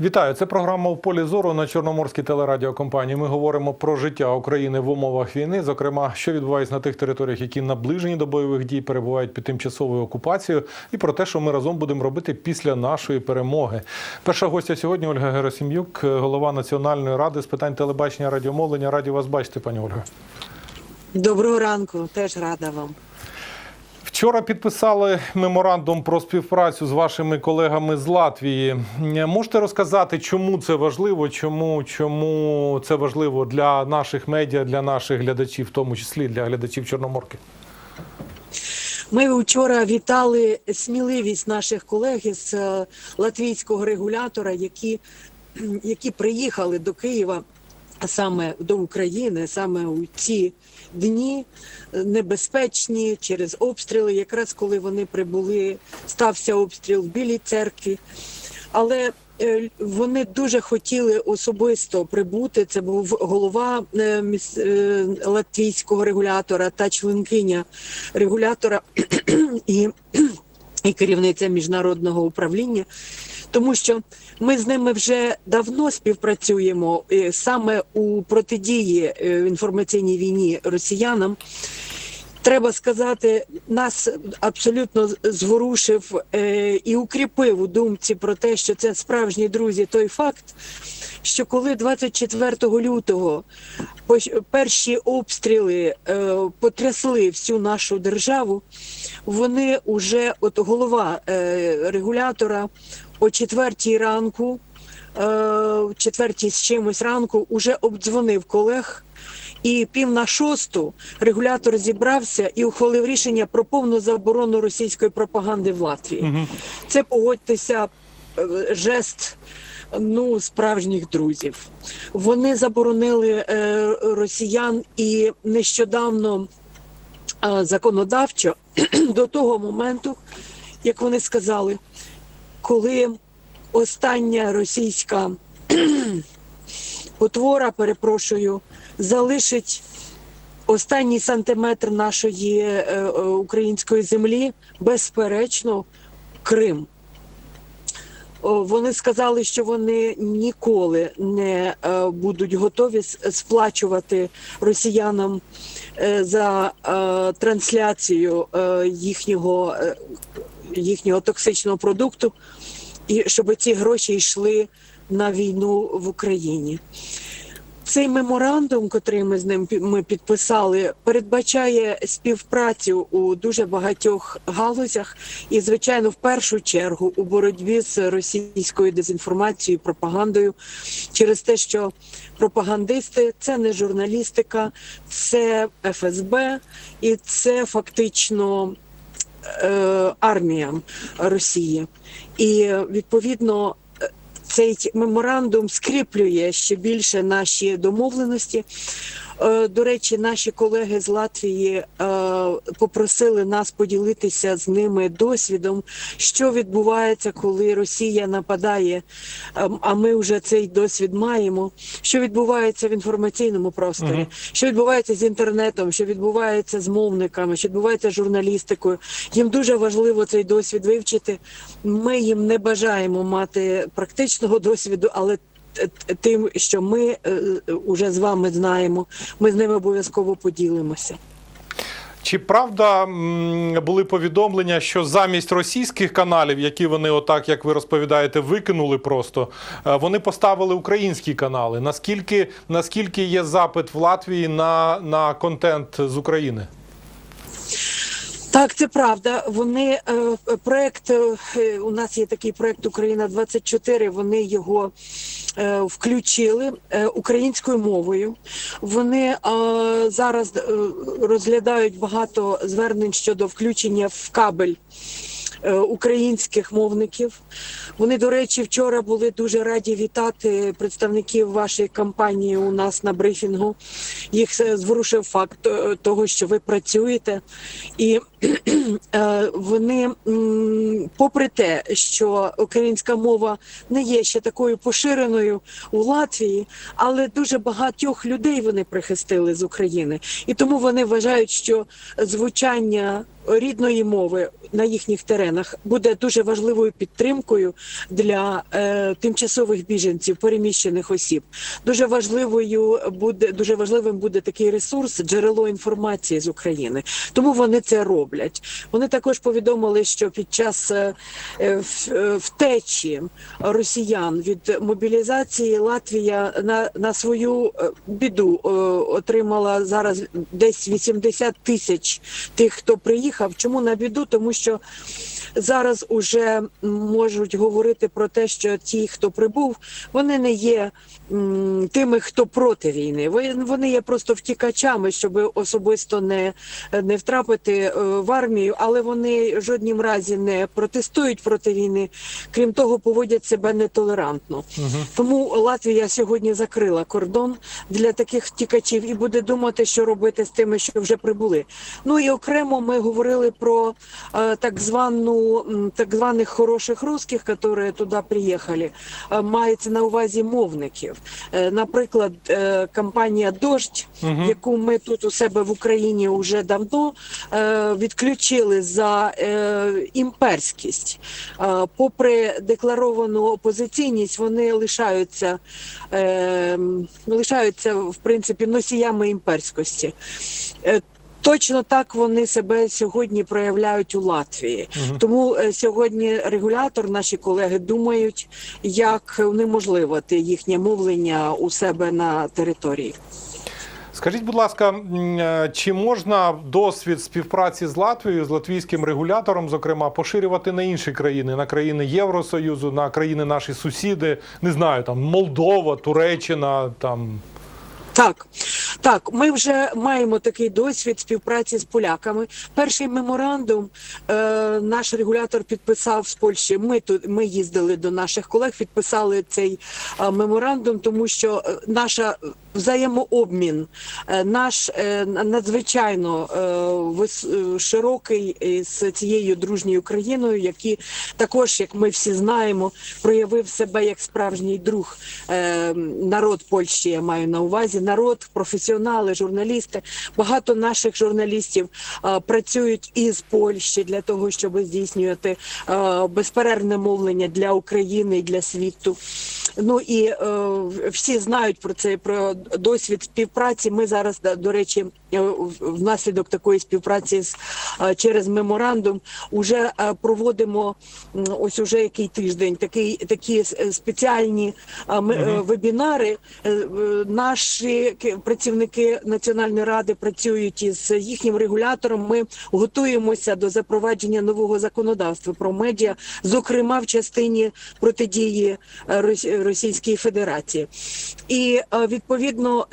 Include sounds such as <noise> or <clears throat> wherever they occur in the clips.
Вітаю, це програма в полі зору на Чорноморській телерадіокомпанії. Ми говоримо про життя України в умовах війни, зокрема, що відбувається на тих територіях, які наближені до бойових дій, перебувають під тимчасовою окупацією, і про те, що ми разом будемо робити після нашої перемоги. Перша гостя сьогодні Ольга Герасим'юк, голова Національної ради з питань телебачення радіомовлення. Раді вас бачити, пані Ольга. Доброго ранку, теж рада вам. Вчора підписали меморандум про співпрацю з вашими колегами з Латвії. Можете розказати, чому це важливо? Чому, чому це важливо для наших медіа, для наших глядачів, в тому числі для глядачів Чорноморки? Ми вчора вітали сміливість наших колег із е, латвійського регулятора, які, <clears throat> які приїхали до Києва саме до України, саме у ці дні е, небезпечні через обстріли. Якраз коли вони прибули, стався обстріл в Білій церкві. Але е, вони дуже хотіли особисто прибути. Це був голова е, латвійського регулятора та членкиня регулятора <clears throat> і, і керівниця міжнародного управління. Тому що ми з ними вже давно співпрацюємо е, саме у протидії е, інформаційній війні росіянам. Треба сказати, нас абсолютно зворушив е, і укріпив у думці про те, що це справжні друзі. Той факт, що коли 24 лютого перші обстріли потрясли всю нашу державу, вони уже, от голова регулятора о четвертій ранку, е, о четвертій з чимось ранку, уже обдзвонив колег. І пів на шосту регулятор зібрався і ухвалив рішення про повну заборону російської пропаганди в Латвії. Це погодьтеся е, жест. Ну, справжніх друзів вони заборонили е, росіян і нещодавно е, законодавчо <clears throat> до того моменту, як вони сказали, коли остання російська <clears throat> потвора, перепрошую, залишить останній сантиметр нашої е, е, української землі, безперечно, Крим. Вони сказали, що вони ніколи не е, будуть готові сплачувати росіянам е, за трансляцію їхнього, їхнього токсичного продукту, і щоб ці гроші йшли на війну в Україні. Цей меморандум, котрий ми з ним ми підписали, передбачає співпрацю у дуже багатьох галузях, і звичайно, в першу чергу у боротьбі з російською дезінформацією, пропагандою, через те, що пропагандисти це не журналістика, це ФСБ і це фактично е, армія Росії. І відповідно цей меморандум скріплює ще більше наші домовленості. Е, До речі, наші колеги з Латвії е, попросили нас поділитися з ними досвідом, що відбувається, коли Росія нападає. Е, А ми вже цей досвід маємо. Що відбувається в інформаційному просторі, Мгм. що відбувається з інтернетом, що відбувається з мовниками, що відбувається з журналістикою. Їм дуже важливо цей досвід вивчити. Ми їм не бажаємо мати практичного досвіду, але тим, що ми е, уже з вами знаємо, ми з ними обов'язково поділимося. Чи правда були повідомлення, що замість російських каналів, які вони, отак як ви розповідаєте, викинули просто, е, вони поставили українські канали? Наскільки, наскільки є запит в Латвії на, на контент з України? Так, це правда. Вони е, проект е, у нас є такий проект Україна 24 Вони його е, включили українською мовою. Вони зараз розглядають багато звернень щодо включення в кабель. Українських мовників вони, до речі, вчора були дуже раді вітати представників вашої компанії у нас на брифінгу. Їх зворушив факт того, що ви працюєте, і вони, попри те, що українська мова не є ще такою поширеною у Латвії, але дуже багатьох людей вони прихистили з України, і тому вони вважають, що звучання рідної мови на їхніх теренах буде дуже важливою підтримкою для е, тимчасових біженців, переміщених осіб. Дуже важливою буде дуже важливим буде такий ресурс, джерело інформації з України. Тому вони це роблять. Вони також повідомили, що під час е, е, е, втечі росіян від мобілізації Латвія на, на свою біду отримала зараз десь 80 тисяч тих, хто приїхав. Чому на біду? Тому що зараз уже можуть говорити про те, що ті, хто прибув, вони не є тими, хто проти війни. Вони є просто втікачами, щоб особисто не, не втрапити в армію, але вони жоднім разі не протестують проти війни. Крім того, поводять себе нетолерантно. Тому Латвія сьогодні закрила кордон для таких втікачів і буде думати, що робити з тими, що вже прибули. Ну і окремо ми говорили про е, так звану так званих хороших русських, які туди приїхали. Е, мається на увазі мовників. Е, наприклад, е, компанія Дождь, яку ми тут у себе в Україні вже давно е, відключили за е, імперськість. Е, попри декларовану опозиційність, вони лишаються, е, лишаються в принципі носіями імперськості. Е, Точно так вони себе сьогодні проявляють у Латвії. Тому е, сьогодні регулятор, наші колеги думають, як унеможливити їхнє мовлення у себе на території. Скажіть, будь ласка, е, чи можна досвід співпраці з Латвією, з латвійським регулятором, зокрема, поширювати на інші країни, на країни Євросоюзу, на країни наші сусіди, не знаю, там Молдова, Туреччина, там Так, так, ми вже маємо такий досвід співпраці з поляками. Перший меморандум е, наш регулятор підписав з Польщі. Ми тут ми їздили до наших колег, підписали цей е, меморандум, тому що е, наша взаємообмін е, наш е, надзвичайно е, широкий з цією дружньою країною, які також, як ми всі знаємо, проявив себе як справжній друг народ Польщі. Я маю на увазі народ, професіонали, журналісти. Багато наших журналістів працюють із Польщі для того, щоб здійснювати безперервне мовлення для України і для світу. Ну і всі знають про це про досвід співпраці. Ми зараз до речі, внаслідок такої співпраці з е, через меморандум уже е, проводимо ось уже який тиждень такий такі спеціальні е, е, вебінари. Наші працівники національної ради працюють із їхнім регулятором. Ми готуємося до запровадження нового законодавства про медіа, зокрема в частині протидії Рос- Російській Федерації. І відповідно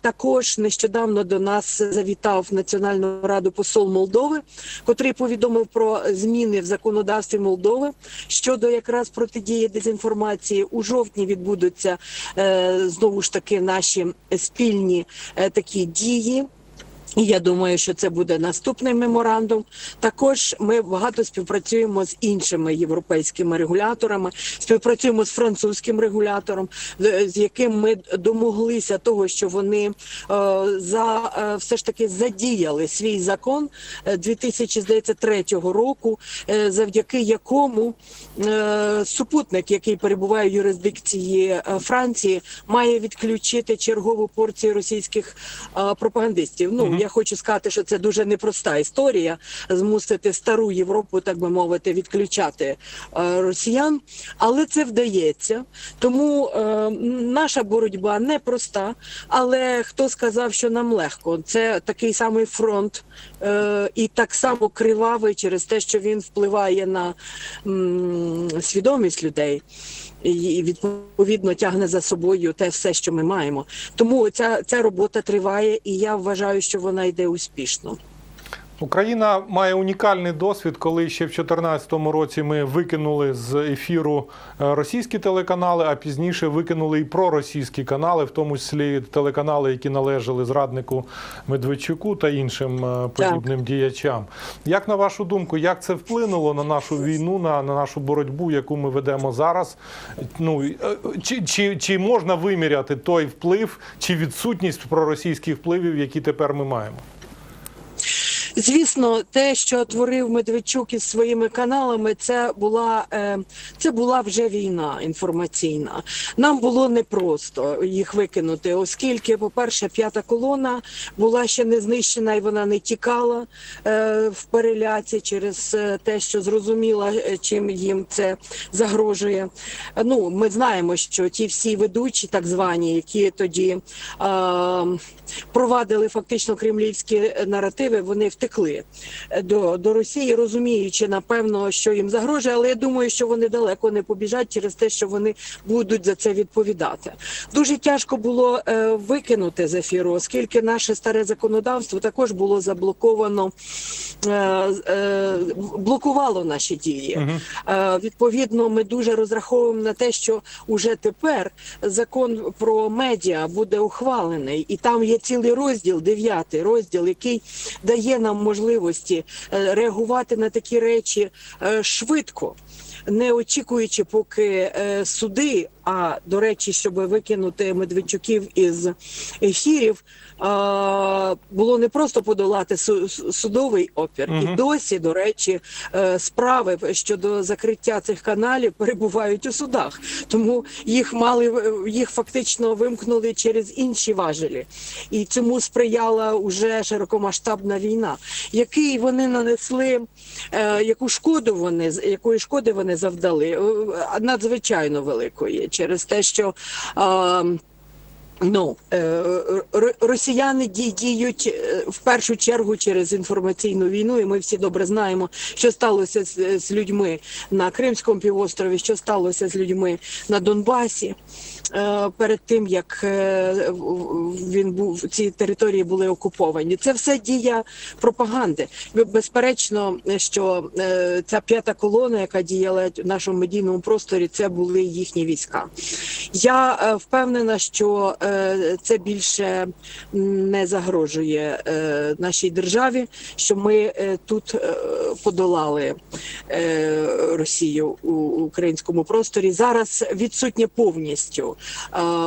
також нещодавно до нас завітав в Національну раду посол Молдови, котрий повідомив про зміни в законодавстві Молдови щодо якраз протидії дезінформації. У жовтні відбудуться е, знову ж таки наші спільні е, такі дії. І я думаю, що це буде наступний меморандум. Також ми багато співпрацюємо з іншими європейськими регуляторами, співпрацюємо з французьким регулятором, з яким ми домоглися того, що вони е, за е, все ж таки задіяли свій закон е, 2003 року, е, завдяки якому супутник, який перебуває в юрисдикції Франції, має відключити чергову порцію російських пропагандистів. Ну я хочу сказати, що це дуже непроста історія змусити стару Європу, так би мовити, відключати е, росіян, але це вдається. Тому е, наша боротьба непроста. Але хто сказав, що нам легко? Це такий самий фронт і так само кривавий через те, що він впливає на свідомість людей. І відповідно тягне за собою те все, що ми маємо. Тому ця, ця робота триває, і я вважаю, що вона йде успішно. Україна має унікальний досвід, коли ще в 2014 році ми викинули з ефіру е, російські телеканали, а пізніше викинули і проросійські канали, в тому числі телеканали, які належали зраднику Медведчуку та іншим е, подібним діячам. Як на вашу думку, як це вплинуло на нашу війну, на, на нашу боротьбу, яку ми ведемо зараз? Ну е, чи, чи, чи можна виміряти той вплив чи відсутність проросійських впливів, які тепер ми маємо? Звісно, те, що творив Медведчук із своїми каналами, це була е, це була вже війна інформаційна. Нам було непросто їх викинути, оскільки, по-перше, п'ята колона була ще не знищена і вона не тікала е, в переляці через е, те, що зрозуміла, чим їм це загрожує. Ну, ми знаємо, що ті всі ведучі, так звані, які тоді провадили фактично кремлівські наративи, вони втекли до, до Росії, розуміючи напевно, що їм загрожує, але я думаю, що вони далеко не побіжать через те, що вони будуть за це відповідати. Дуже тяжко було е, викинути з ефіру, оскільки наше старе законодавство також було заблоковано, е, е, блокувало наші дії. Е, відповідно, ми дуже розраховуємо на те, що уже тепер закон про медіа буде ухвалений, і там є цілий розділ, дев'ятий розділ, який дає нам можливості е, реагувати на такі речі е, швидко. Не очікуючи, поки е, суди, а до речі, щоб викинути Медведчуків із ефірів, е, було не просто подолати су- су- судовий опір. І досі, до речі, е, справи щодо закриття цих каналів перебувають у судах. Тому їх мали їх фактично вимкнули через інші важелі, і цьому сприяла уже широкомасштабна війна, який вони нанесли, е, яку шкоду вони якої шкоди вони завдали, е, надзвичайно великої через те, що. е, Ну е, росіяни ді- діють е, в першу чергу через інформаційну війну, і ми всі добре знаємо, що сталося з людьми на Кримському півострові, що сталося з людьми на Донбасі. Е, Перед тим як е, він був ці території були окуповані, це все дія пропаганди. Безперечно, що е, ця п'ята колона, яка діяла в нашому медійному просторі, це були їхні війська. Я впевнена, що це більше не загрожує нашій державі, що ми тут подолали Росію у українському просторі. Зараз відсутнє повністю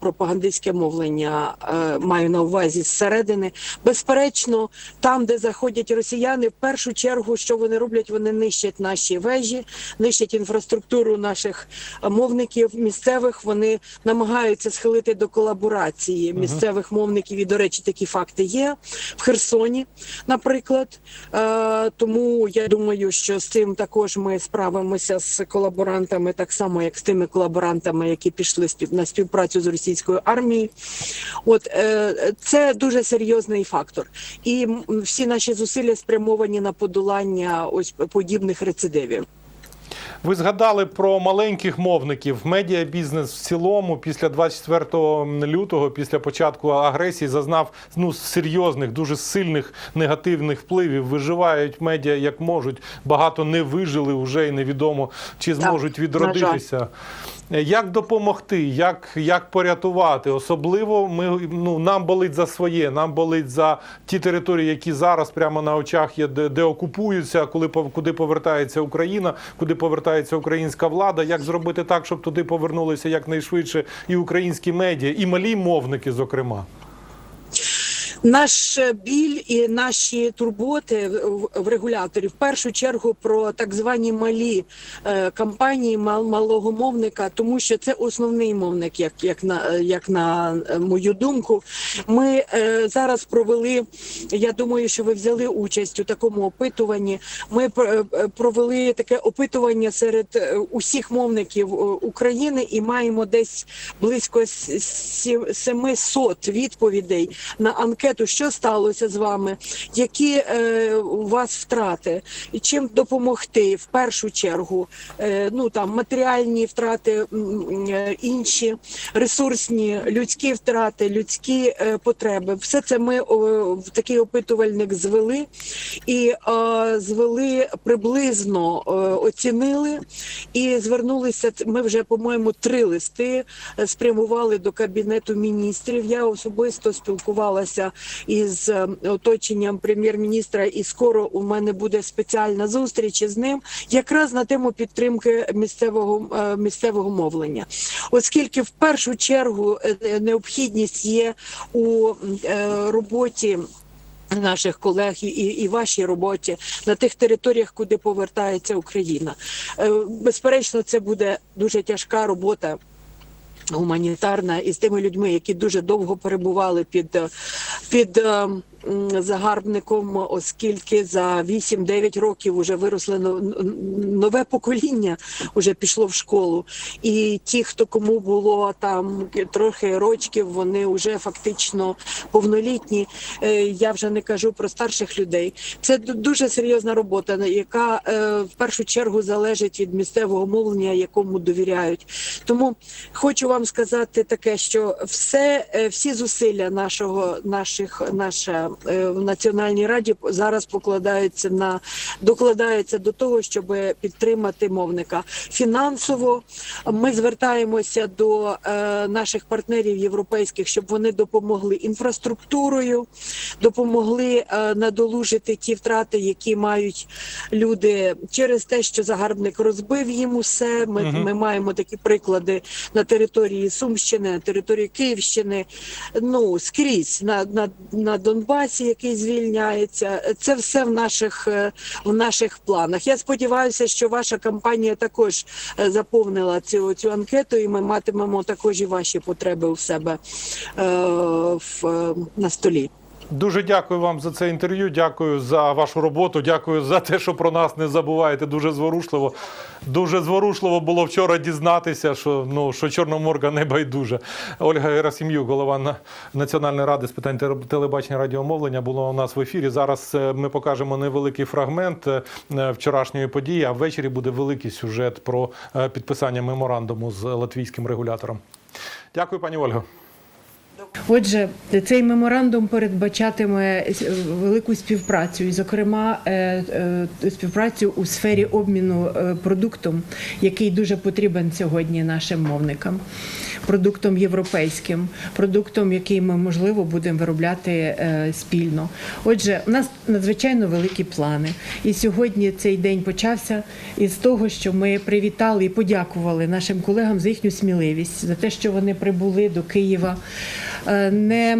пропагандистське мовлення. е, Маю на увазі зсередини. Безперечно, там, де заходять росіяни, в першу чергу, що вони роблять, вони нищать наші вежі, нищать інфраструктуру наших е, мовників місцевих. Вони намагаються схилити до колаборації місцевих мовників. І, до речі, такі факти є в Херсоні, наприклад. Е, тому я думаю, що з цим також ми справимося з колаборантами, так само як з тими колаборантами, які пішли на співпрацю з російською армією. От е, це дуже серйозний фактор, і всі наші зусилля спрямовані на подолання ось подібних рецидивів. Ви згадали про маленьких мовників. Медіабізнес в цілому після 24 лютого, після початку агресії, зазнав ну серйозних, дуже сильних негативних впливів. Виживають медіа як можуть. Багато не вижили вже і невідомо чи зможуть відродитися. Як допомогти, як, як порятувати? Особливо ми ну нам болить за своє, нам болить за ті території, які зараз прямо на очах є, де, де окупуються, коли куди повертається Україна, куди повертається українська влада. Як зробити так, щоб туди повернулися якнайшвидше і українські медіа, і малі мовники, зокрема. Наш біль і наші турботи в- регуляторів в першу чергу про так звані малі е, кампанії мал, малого мовника, тому що це основний мовник, як, як на як на мою думку. Ми е, зараз провели. Я думаю, що ви взяли участь у такому опитуванні. Ми е, провели таке опитування серед усіх мовників України і маємо десь близько с- 700 відповідей на анкету анкету, що сталося з вами, які е, у вас втрати, і чим допомогти в першу чергу. Е, ну там матеріальні втрати, е, інші ресурсні, людські втрати, людські е, потреби. Все це ми о, в такий опитувальник звели і е, звели приблизно е, оцінили і звернулися. Ми вже по-моєму три листи е, спрямували до кабінету міністрів. Я особисто спілкувалася із е, оточенням прем'єр-міністра, і скоро у мене буде спеціальна зустріч із ним, якраз на тему підтримки місцевого е, місцевого мовлення, оскільки в першу чергу е, необхідність є у роботі. Наших колег і, і вашій роботі на тих територіях, куди повертається Україна, безперечно, це буде дуже тяжка робота гуманітарна із тими людьми, які дуже довго перебували під, е, під е, м, загарбником, оскільки за 8-9 років вже виросло нове покоління, вже пішло в школу. І ті, хто кому було там трохи рочків, вони вже фактично повнолітні. Е, Я вже не кажу про старших людей. Це дуже серйозна робота, яка е, в першу чергу залежить від місцевого мовлення, якому довіряють. Тому хочу вам сказати таке, що все, е, всі зусилля нашого, наших, наша в Національній раді зараз покладаються на докладаються до того, щоб підтримати мовника фінансово. Ми звертаємося до е, наших партнерів європейських, щоб вони допомогли інфраструктурою, допомогли е, надолужити ті втрати, які мають люди через те, що загарбник розбив їм усе. Ми, Мгм. ми маємо такі приклади на території Сумщини, на території Київщини. Ну скрізь на, на, на Донбасі, який звільняється. Це все в наших е, в наших планах. Я сподіваюся, що ваша кампанія також е, заповнила цю цю анкету, і ми матимемо також і ваші потреби у себе е, в, е, на столі. Дуже дякую вам за це інтерв'ю. Дякую за вашу роботу. Дякую за те, що про нас не забуваєте. Дуже зворушливо. Дуже зворушливо було вчора дізнатися, що ну що Чорноморга не байдуже. Ольга Герасим'юк, голова Національної ради з питань теле- телебачення радіомовлення, була у нас в ефірі. Зараз е, ми покажемо невеликий фрагмент е, вчорашньої події. А ввечері буде великий сюжет про е, підписання меморандуму з латвійським регулятором. Дякую, пані Ольго. Отже, цей меморандум передбачатиме велику співпрацю, і, зокрема, е, е, співпрацю у сфері обміну е, продуктом, який дуже потрібен сьогодні нашим мовникам, продуктом європейським, продуктом, який ми можливо будемо виробляти е, спільно. Отже, у нас надзвичайно великі плани. І сьогодні цей день почався із того, що ми привітали і подякували нашим колегам за їхню сміливість, за те, що вони прибули до Києва. е, Не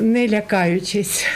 не лякаючись